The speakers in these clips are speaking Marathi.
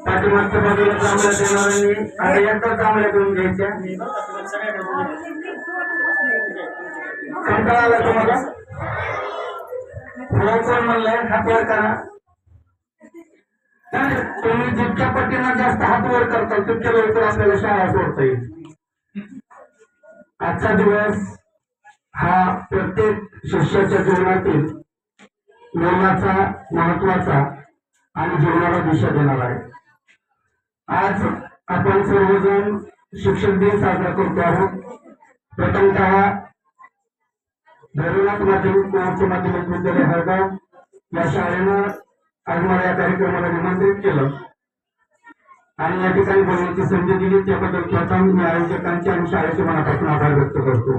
पाठीमागच्या बाजूला चांगल्या देणाऱ्यांनी आता यंत्र चांगल्या करून घ्यायच्या कंटाळा आला तुम्हाला हो कोण म्हणलंय हात वर करा तुम्ही जितक्या पटीनं जास्त हात वर करता तितक्या लवकर आपल्याला शाळा सोडता येईल. आजचा दिवस हा प्रत्येक शिष्याच्या जीवनातील निर्माचा महत्त्वाचा आणि जीवनाला दिशा देणारा आहे. आज आपण सर्वजण शिक्षक दिन साजरा करतो आहोत. प्रथमतः भैरवनाथ माध्यमिक उच्च माध्यमिक विद्यालय हळगाव या शाळेनं आज मला या कार्यक्रमाला निमंत्रित केलं. आणि या ठिकाणी बोलण्याची संधी दिली त्याबद्दल प्रथम मी आयोजकांचे आणि शाळेचे मनापासून आभार व्यक्त करतो.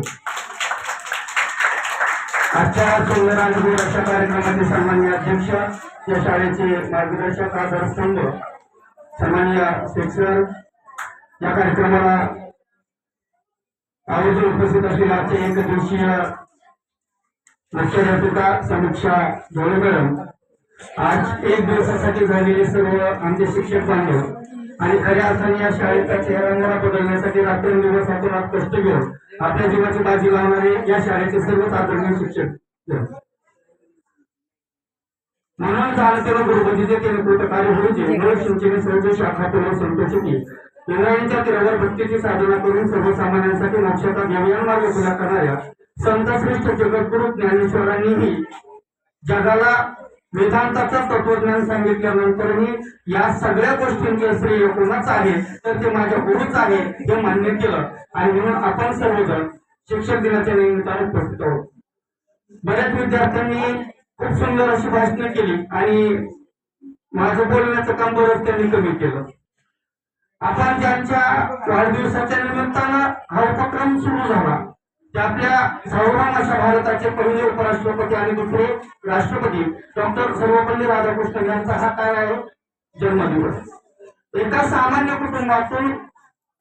आजच्या सुंदर अनुभव अशा कार्यक्रमाचे सन्मान्य अध्यक्ष या शाळेचे मार्गदर्शक आधारस्तंभ सन्मान्य शिक्षक या कार्यक्रमाला आयोजन उपस्थित असलेल्या आजचे एक दिवसीय मुख्याध्यापिका समीक्षा जोळे मॅडम. आज एक दिवसासाठी झालेले सर्व आमचे शिक्षक बांधव आणि खऱ्या अर्थाने या शाळेचा चेहरा बदलण्यासाठी रात्रंदिवस आपण कष्ट घेऊन आपल्या जीवाची बाजी लावणारे या शाळेचे सर्वच आदरणीय शिक्षक. म्हणून चालतेला गुरुपतीचे केले कृतकार्य होईचे मूळ सिंचनी सर्व शाखा पूर्ण संतोषिकी इंद्रायणीच्या तीरावर भक्तीची साधना करून सर्वसामान्यांसाठी मोक्षाचा देवयान मार्ग खुला करणाऱ्या संतश्रेष्ठ जगद्गुरु ज्ञानेश्वरांनीही जगाला वेदांताचं तत्वज्ञान सांगितल्यानंतरही या सगळ्या गोष्टींचे श्रेय कोणाच आहे? तर ते माझ्या गुरुच आहे हे मान्य केलं. आणि म्हणून आपण सर्वजण शिक्षक दिनाच्या निमित्ताने उपस्थित आहोत. बऱ्याच विद्यार्थ्यांनी खूप सुंदर अशी भाषणं केली आणि माझं बोलण्याचं काम बरंच त्यांनी कमी केलं. आपण ज्यांच्या वाढदिवसाच्या निमित्तानं हा उपक्रम सुरू झाला ते आपल्या सर्वराम अशा भारताचे पहिले उपराष्ट्रपती आणि दुसरे राष्ट्रपती डॉक्टर सर्वपल्ली राधाकृष्णन यांचा हा काय आहे जन्मदिवस. एका सामान्य कुटुंबातून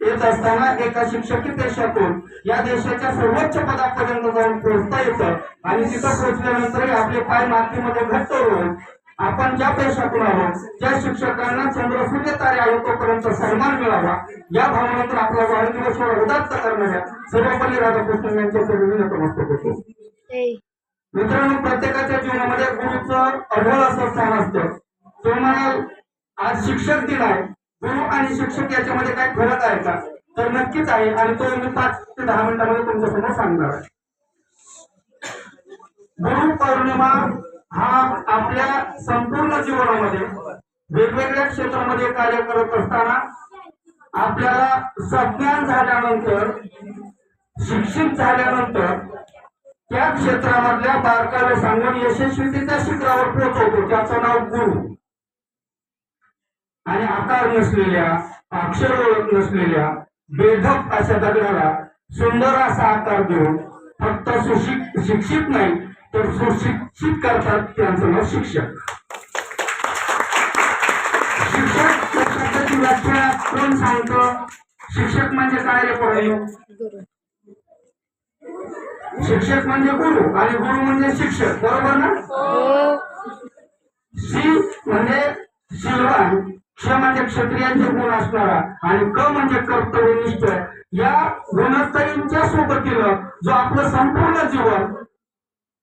येत असताना एका शिक्षकी पेशातून या देशाच्या सर्वोच्च पदापर्यंत जाऊन पोहोचता येतं. आणि तिथं पोहोचल्यानंतर आपले पाय मातीमध्ये घट्ट होऊन आपण ज्या पेशातून आलो ज्या शिक्षकांना चंद्र सूर्य तारे आलो तोपर्यंत सन्मान मिळावा. या भावनेतून आपला वाढदिवस उदात्त करणाऱ्या सर्वपल्ली राधाकृष्णन यांच्या चरणी नतमस्तक होतो मित्रांनो प्रत्येकाच्या जीवनामध्ये गुरुचं अढळ असं स्थान असतं. तो म्हणाल आज शिक्षक दिन आहे. गुरु आणि शिक्षक याच्यामध्ये काय फरक आहे का? तर नक्कीच आहे आणि तो मी पाच ते दहा मिनिटांमध्ये तुमच्यासमोर सांगणार आहे. गुरु पौर्णिमा हा आपल्या संपूर्ण जीवनामध्ये वेगवेगळ्या क्षेत्रामध्ये कार्य करत असताना आपल्याला सज्ञान झाल्यानंतर शिक्षित झाल्यानंतर त्या क्षेत्रामधल्या बारकावे सांगून यशस्वीतेच्या शिखरावर पोहोचवतो. त्याचं नाव गुरु. आणि आकार नसलेल्या अक्षर ओळख नसलेल्या बेधक अशा दगडाला सुंदर असा आकार देऊन फक्त सुशिक शिक्षित नाही तर सुशिक्षित करतात त्यांचं नाव शिक्षक. शिक्षक शब्दाची व्याख्या कोण सांगतं? शिक्षक म्हणजे काय रे पोरांनो? शिक्षक म्हणजे गुरु आणि गुरु म्हणजे शिक्षक बरोबर ना? शी शिलवान क्ष म्हणजे क्षत्रियांचे गुण असणारा? आणि क म्हणजे कर्तव्यनिष्ठ या गुणस्तरींच्या सोबतीनं जो आपलं संपूर्ण जीवन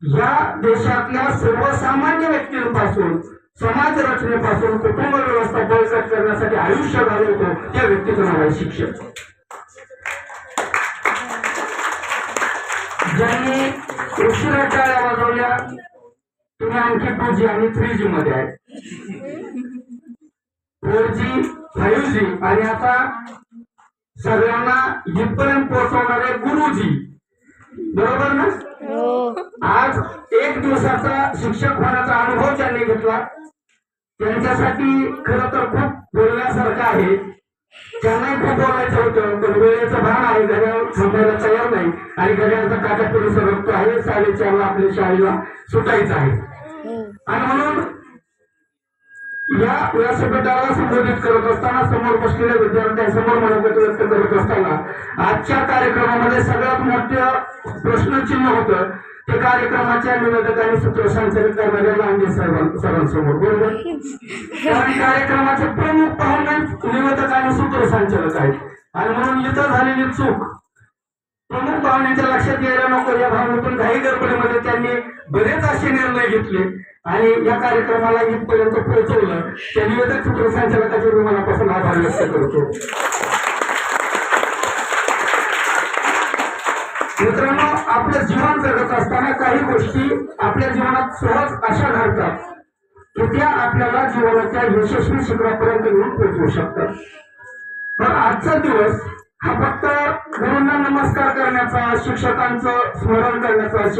या देशातल्या सर्वसामान्य व्यक्तींपासून समाज रचनेपासून कुटुंब व्यवस्था बळकट करण्यासाठी आयुष्य घालवतो त्या व्यक्तीचं नाव आहे शिक्षक. ज्यांनी उशिरा टाळ्या वाजवल्या तुम्ही आणखी टू जी आणि थ्री जी मध्ये आहे फोर जी फाईव्ह जी आणि आता सगळ्यांना इथपर्यंत पोहोचवणारे गुरुजी. बरोबर ना? आज एक दिवसाचा शिक्षक होण्याचा अनुभव ज्यांनी घेतला. त्यांच्यासाठी खर तर खूप बोलण्यासारखं आहे. त्यांनाही खूप बोलायचं होतं पण वेळेचं भान आहे. घड्याळ थांबायला तयार नाही. आणि घड्याळचा काटा पुढे सरकतो आहे साडेचारला आपल्या शाळेला सुटायचं आहे. आणि म्हणून या व्यासपीठाला संबोधित करत असताना समोर बसलेल्या विद्यार्थ्यांसमोर मनोगत व्यक्त करत असताना आजच्या कार्यक्रमामध्ये सगळ्यात मोठं प्रश्नचिन्ह होतं. ते कार्यक्रमाच्या निवेदकांनी सूत्रसंचालित करणाऱ्या लांडे साहेबां- सरांसमोर बरोबर? कारण कार्यक्रमाचे प्रमुख पाहुणे सूत्रसंचालक आहेत आणि म्हणून इथं झालेली चूक. प्रमुख पाहुण्यांच्या लक्षात यायला नको. या भावनेतून घाई गडबडीमध्ये त्यांनी बरेच असे निर्णय घेतले. आणि या कार्यक्रमाला इथपर्यंत पोहोचवलं. त्या निवेदक सूत्रसंचालकाचे मी मनापासून आभार व्यक्त करतो. मित्रांनो आपलं जीवन जगत असताना काही गोष्टी आपल्या जीवनात सहज अशा घडतात की त्या आपल्याला जीवनाच्या यशस्वी शिखरापर्यंत घेऊन पोहोचवू शकतात. पण आजचा दिवस हा फक्त गुरूंना नमस्कार करण्याचा शिक्षकांचं स्मरण करण्याचा